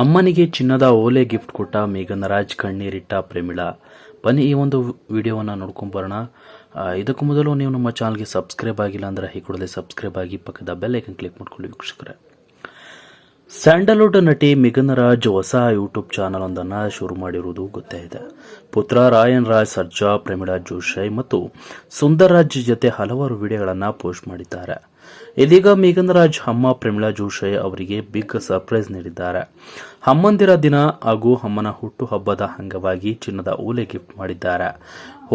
ಅಮ್ಮನಿಗೆ ಚಿನ್ನದ ಓಲೆ ಗಿಫ್ಟ್ ಕೊಟ್ಟ ಮೇಘನ ರಾಜ್, ಕಣ್ಣೀರಿಟ್ಟ ಪ್ರೇಮಿಳಾ. ಬನ್ನಿ, ಈ ಒಂದು ವಿಡಿಯೋವನ್ನು ನೋಡ್ಕೊಂಬರೋಣ ಇದಕ್ಕೂ ಮೊದಲು ನೀವು ನಮ್ಮ ಚಾನಲ್ಗೆ ಸಬ್ಸ್ಕ್ರೈಬ್ ಆಗಿಲ್ಲ ಅಂದರೆ ಈ ಕೂಡಲೇ ಸಬ್ಸ್ಕ್ರೈಬ್ ಆಗಿ ಪಕ್ಕದ ಬೆಲ್ ಐಕನ್ ಕ್ಲಿಕ್ ಮಾಡ್ಕೊಳ್ಳಿ ವೀಕ್ಷಕರೇ. ಸ್ಯಾಂಡಲ್ವುಡ್ ನಟಿ ಮಿಗನ್ ರಾಜ್ ಹೊಸ ಯೂಟ್ಯೂಬ್ ಚಾನಲ್ ಒಂದನ್ನು ಶುರು ಮಾಡಿರುವುದು ಗೊತ್ತೇ ಇದೆ. ಪುತ್ರ ರಾಯನ್ ರಾಜ್ ಸರ್ಜಾ, ಪ್ರೇಮಿಳಾ ಜೋಶೈ ಮತ್ತು ಸುಂದರ್ ರಾಜ್ ಜೊತೆ ಹಲವಾರು ವಿಡಿಯೋಗಳನ್ನು ಪೋಸ್ಟ್ ಮಾಡಿದ್ದಾರೆ. ಇದೀಗ ಮೇಘನ್ ರಾಜ್ ಅಮ್ಮ, ಪ್ರೇಮಿಳಾ ಜೋಶೈ ಅವರಿಗೆ ಬಿಗ್ ಸರ್ಪ್ರೈಸ್ ನೀಡಿದ್ದಾರೆ. ಅಮ್ಮಂದಿರ ದಿನ ಹಾಗೂ ಅಮ್ಮನ ಹುಟ್ಟುಹಬ್ಬದ ಅಂಗವಾಗಿ ಚಿನ್ನದ ಓಲೆ ಗಿಫ್ಟ್ ಮಾಡಿದ್ದಾರೆ.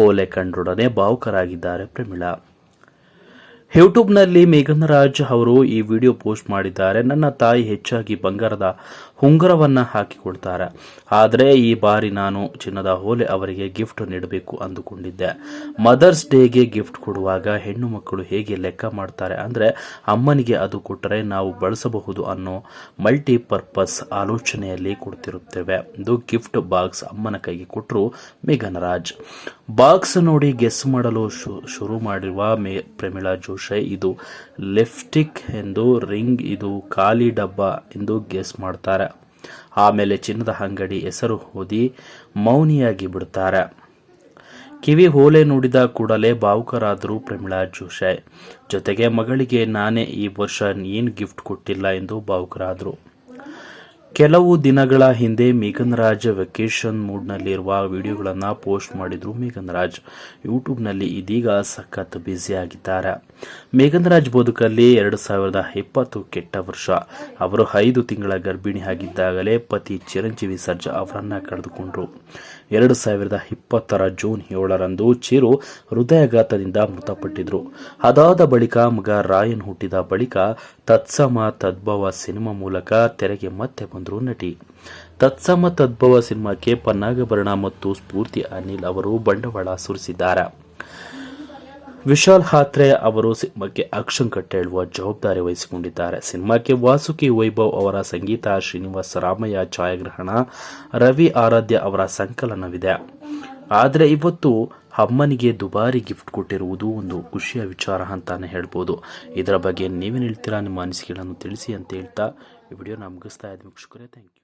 ಓಲೆ ಕಂಡೊಡನೆ ಭಾವುಕರಾಗಿದ್ದಾರೆ ಪ್ರೇಮಿಳಾ. ಯೂಟ್ಯೂಬ್ನಲ್ಲಿ ಮೇಘನ್ ರಾಜ್ ಅವರು ಈ ವಿಡಿಯೋ ಪೋಸ್ಟ್ ಮಾಡಿದ್ದಾರೆ. ನನ್ನ ತಾಯಿ ಹೆಚ್ಚಾಗಿ ಬಂಗಾರದ ಉಂಗುರವನ್ನು ಹಾಕಿಕೊಡ್ತಾರೆ. ಆದರೆ ಈ ಬಾರಿ ನಾನು ಚಿನ್ನದ ಹೋಲೆ ಅವರಿಗೆ ಗಿಫ್ಟ್ ನೀಡಬೇಕು ಅಂದುಕೊಂಡಿದ್ದೆ. ಮದರ್ಸ್ ಡೇಗೆ ಗಿಫ್ಟ್ ಕೊಡುವಾಗ ಹೆಣ್ಣು ಮಕ್ಕಳು ಹೇಗೆ ಲೆಕ್ಕ ಮಾಡ್ತಾರೆ ಅಂದರೆ ಅಮ್ಮನಿಗೆ ಅದು ಕೊಟ್ಟರೆ ನಾವು ಬಳಸಬಹುದು ಅನ್ನೋ ಮಲ್ಟಿಪರ್ಪಸ್ ಆಲೋಚನೆಯಲ್ಲಿ ಕೊಡ್ತಿರುತ್ತೇವೆ. ಇದು ಗಿಫ್ಟ್ ಬಾಕ್ಸ್ ಅಮ್ಮನ ಕೈಗೆ ಕೊಟ್ಟರು ಮೇಘನ್ ರಾಜ್ ಬಾಕ್ಸ್ ನೋಡಿ ಗೆಸ್ ಮಾಡಲು ಶುರು ಮಾಡಿರುವ ಮೇ, ಪ್ರಮೀಳಾ ಜೋಶೈ ಇದು ಲೆಫ್ಟಿಕ್ ಎಂದು ರಿಂಗ್ ಇದು ಖಾಲಿ ಡಬ್ಬ ಎಂದು ಗೆಸ್ ಮಾಡ್ತಾರೆ. ಆಮೇಲೆ ಚಿನ್ನದ ಅಂಗಡಿ ಹೆಸರು ಓದಿ ಮೌನಿಯಾಗಿ ಬಿಡ್ತಾರೆ. ಕಿವಿ ಓಲೆ ನೋಡಿದ ಕೂಡಲೇ ಭಾವುಕರಾದರು ಪ್ರಮೀಳಾ ಜೋಶೈ. ಜೊತೆಗೆ ಮಗಳಿಗೆ ನಾನೇ ಈ ವರ್ಷ ಏನು ಗಿಫ್ಟ್ ಕೊಟ್ಟಿಲ್ಲ ಎಂದು ಭಾವುಕರಾದರು. ಕೆಲವು ದಿನಗಳ ಹಿಂದೆ ಮೇಘನ್ ರಾಜ್ ವೆಕೇಶನ್ ಮೂಡ್ನಲ್ಲಿರುವ ವಿಡಿಯೋಗಳನ್ನು ಪೋಸ್ಟ್ ಮಾಡಿದ್ರು ಮೇಘನ್ ರಾಜ್ ಯೂಟ್ಯೂಬ್ನಲ್ಲಿ ಇದೀಗ ಸಖತ್ ಬ್ಯುಸಿ ಆಗಿದ್ದಾರೆ. ಮೇಘನ್ ರಾಜ್ ಬದುಕಲ್ಲಿ ಎರಡು ಸಾವಿರದ ಇಪ್ಪತ್ತು ಕೆಟ್ಟ ವರ್ಷ. ಅವರು ಐದು ತಿಂಗಳ ಗರ್ಭಿಣಿ ಆಗಿದ್ದಾಗಲೇ ಪತಿ ಚಿರಂಜೀವಿ ಸರ್ಜಾ ಅವರನ್ನ ಕಳೆದುಕೊಂಡ್ರು. ಎರಡು ಸಾವಿರದ ಇಪ್ಪತ್ತರ ಜೂನ್ ಏಳರಂದು ಚಿರು ಹೃದಯಾಘಾತದಿಂದ ಮೃತಪಟ್ಟಿದ್ರು. ಅದಾದ ಬಳಿಕ ಮಗ ರಾಯನ್ ಹುಟ್ಟಿದ ಬಳಿಕ ತತ್ಸಮ ತದ್ಭವ ಸಿನಿಮಾ ಮೂಲಕ ತೆರೆಗೆ ಮತ್ತೆ ಬಂದರು ನಟಿ. ತತ್ಸಮ ತದ್ಭವ ಸಿನಿಮಾಕ್ಕೆ ಪನ್ನಾಗಭರಣ ಮತ್ತು ಸ್ಫೂರ್ತಿ ಅನಿಲ್ ಅವರು ಬಂಡವಾಳ ಸುರಿಸಿದ್ದಾರೆ. ವಿಶಾಲ್ ಹಾತ್ರೆ ಅವರು ಸಿನಿಮಾಕ್ಕೆ ಆಕ್ಷನ್ ಕಟ್ಟೆ ಹೇಳುವ ಜವಾಬ್ದಾರಿ ವಹಿಸಿಕೊಂಡಿದ್ದಾರೆ. ಸಿನಿಮಾಕ್ಕೆ ವಾಸುಕಿ ವೈಭವ್ ಅವರ ಸಂಗೀತ, ಶ್ರೀನಿವಾಸ ರಾಮಯ್ಯ ಛಾಯಾಗ್ರಹಣ, ರವಿ ಆರಾಧ್ಯ ಅವರ ಸಂಕಲನವಿದೆ. ಆದರೆ ಇವತ್ತು ಅಮ್ಮನಿಗೆ ದುಬಾರಿ ಗಿಫ್ಟ್ ಕೊಟ್ಟಿರುವುದು ಒಂದು ಖುಷಿಯ ವಿಚಾರ ಅಂತಾನೆ ಹೇಳ್ಬೋದು. ಇದರ ಬಗ್ಗೆ ನೀವೇನು ಹೇಳ್ತೀರಾ, ನಿಮ್ಮ ಅನಿಸಿಕೆಗಳನ್ನು ತಿಳಿಸಿ ಅಂತ ಹೇಳ್ತಾ വീഡിയോ നമുക്ക് ആയതിനെ താങ്ക് യു